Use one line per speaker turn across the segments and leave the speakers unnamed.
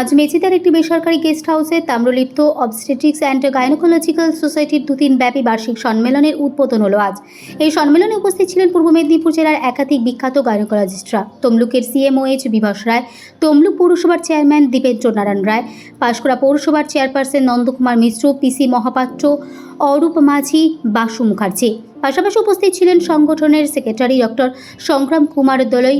আজ মেচিদার একটি বেসরকারি গেস্ট হাউসে তাম্রলিপ্ত অবস্টেটিক্স অ্যান্ড গাইনোকোলজিক্যাল সোসাইটির দুদিন ব্যাপী বার্ষিক সম্মেলনের উদ্বোধন হলো আজ। এই সম্মেলনে উপস্থিত ছিলেন পূর্ব মেদিনীপুর জেলার একাধিক বিখ্যাত গাইনোকোলজিস্টরা তমলুকের সিএমওএইচ বিভাস রায়, তমলুক পৌরসভার চেয়ারম্যান দীপেন্দ্র নারায়ণ রায়, পাঁশকুড়া পৌরসভার চেয়ারপারসন নন্দকুমার মিশ্র পিসি মহাপাত্র অরূপ মাঝি, বাসু মুখার্জি। পাশাপাশি উপস্থিত ছিলেন সংগঠনের secretary doctor Sangram Kumar Dolui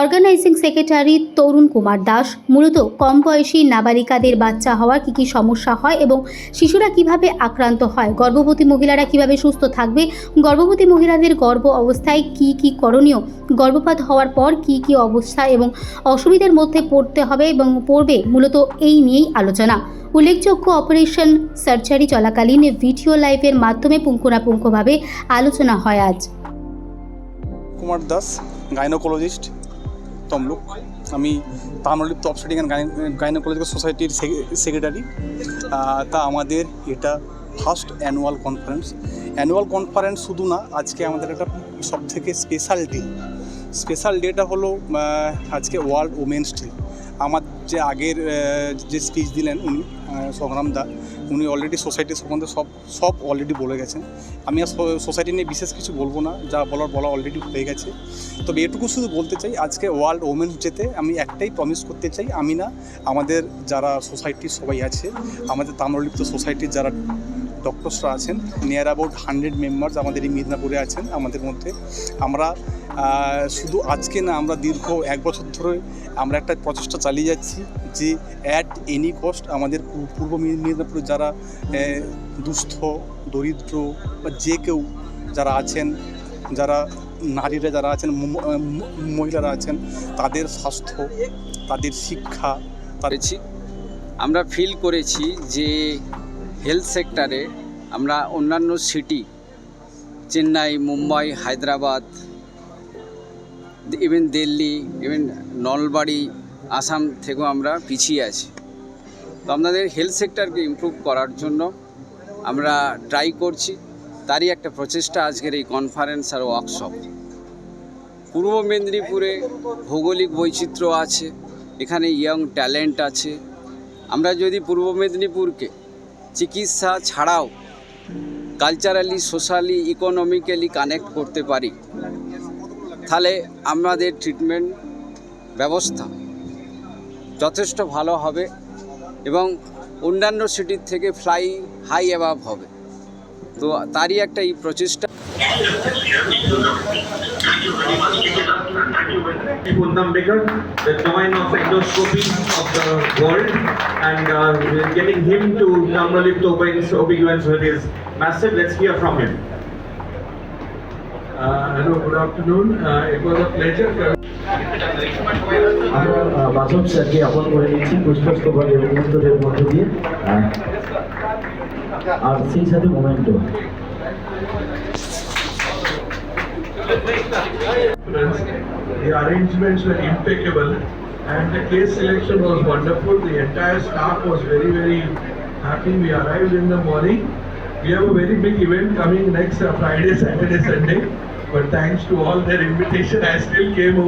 organizing secretary Tarun Kumar Das. মূলত কম বয়সী নাবালিকাদের বাচ্চা হওয়ার কী কী সমস্যা হয় এবং শিশুরা কীভাবে আক্রান্ত হয়? গর্ভবতী মহিলারা কীভাবে সুস্থ থাকবে? গর্ভবতী মহিলাদের গর্ভ অবস্থায় কি কি করণীয়? গর্ভপাত হওয়ার পর কি কি অবস্থা এবং অসুবিধার মধ্যে পড়তে হবে এবং পড়বে মূলত এই নিয়েই আলোচনা। উল্লেখযোগ্য অপারেশন সার্জারি চলাকালীন ভিডিও লাইভের মাধ্যমে পুঙ্খানুপুঙ্খভাবে আলোচনা হয় আজ।
কুমার দাস, গাইনোকোলজিস্ট। তমলুক আমি তামলিপ টপ অপসেটিং অ্যান্ড গাইনোকোলজিক্যাল সোসাইটির সেক্রেটারি। তা আমাদের এটা first annual conference. Annual conference শুধু না, আজকে আমাদের একটা সব থেকে স্পেশাল ডে। স্পেশাল ডেটা হলো আজকে ওয়ার্ল্ড ওমেন্স ডে। আমার যে আগের যে স্পিচ দিলেন উনি সংগ্রাম দা, উনি অলরেডি সোসাইটির সম্বন্ধে সব সব অলরেডি বলে গেছেন। আমি আর সোসাইটি নিয়ে বিশেষ কিছু বলব না, যা বলার বলা অলরেডি হয়ে গেছে। তবে এটুকু শুধু বলতে চাই, আজকে ওয়ার্ল্ড ওমেন্স ডেতে আমি একটাই প্রমিস করতে চাই, আমি না আমাদের যারা সোসাইটির সবাই আছে, আমাদের তাম্রলিপ্ত সোসাইটির যারা ডক্টরসরা আছেন নিয়ার অ্যাবাউট হান্ড্রেড মেম্বার্স আমাদের এই মিদনাপুরে আছেন, আমাদের মধ্যে। আমরা শুধু আজকে না, আমরা দীর্ঘ এক বছর ধরে আমরা একটা প্রচেষ্টা চালিয়ে যাচ্ছি যে অ্যাট এনি কস্ট আমাদের পূর্ব মেদিনীপুরে যারা দুস্থ, দরিদ্র বা যে কেউ যারা আছেন, যারা নারীরা যারা আছেন মহিলারা আছেন, তাদের স্বাস্থ্য, তাদের শিক্ষা
করেছি। আমরা ফিল করেছি যে হেলথ সেক্টরে আমরা অন্যান্য city Chennai, Mumbai, Hyderabad even Delhi even Nalbari Assam থেকেও আমরা পিছিয়ে আছি। তো আপনাদের হেলথ সেক্টরকে ইমপ্রুভ করার জন্য আমরা ট্রাই করছি। তারই একটা প্রচেষ্টা আজকের এই কনফারেন্স আর ওয়ার্কশপ পূর্ব মেদিনীপুরে ভৌগোলিক বৈচিত্র্য আছে, এখানে ইয়ং ট্যালেন্ট আছে। আমরা যদি পূর্ব মেদিনীপুরকে চিকিৎসা ছাড়াও কালচারালি সোশ্যালি ইকোনমিক্যালি কানেক্ট করতে পারি, তাহলে আমাদের ট্রিটমেন্ট ব্যবস্থা যথেষ্ট ভালো হবে এবং অন্যান্য সিটির থেকে ফ্লাই হাই অ্যাভাব হবে তো তারই একটা এই প্রচেষ্টা
Putnam Baker, the domain of endoscopy of the world, and uh, getting him to Namralip to open his with his massive. Let's hear from him.
Uh, Hello, good afternoon. Uh, It was a pleasure coming.
আমরা আহ, মাধব স্যারকে আপন করে নিচ্ছি পুষ্পস্তবক এবং উত্তরের মধ্য দিয়ে আহ, আর সেই সাথে মোমেন্টো
The arrangements were impeccable and the case selection was wonderful. The entire staff was very, very happy. We arrived in the morning. we have a very big event coming next uh, Friday, Saturday, Sunday. But thanks to all their invitation, I still came over.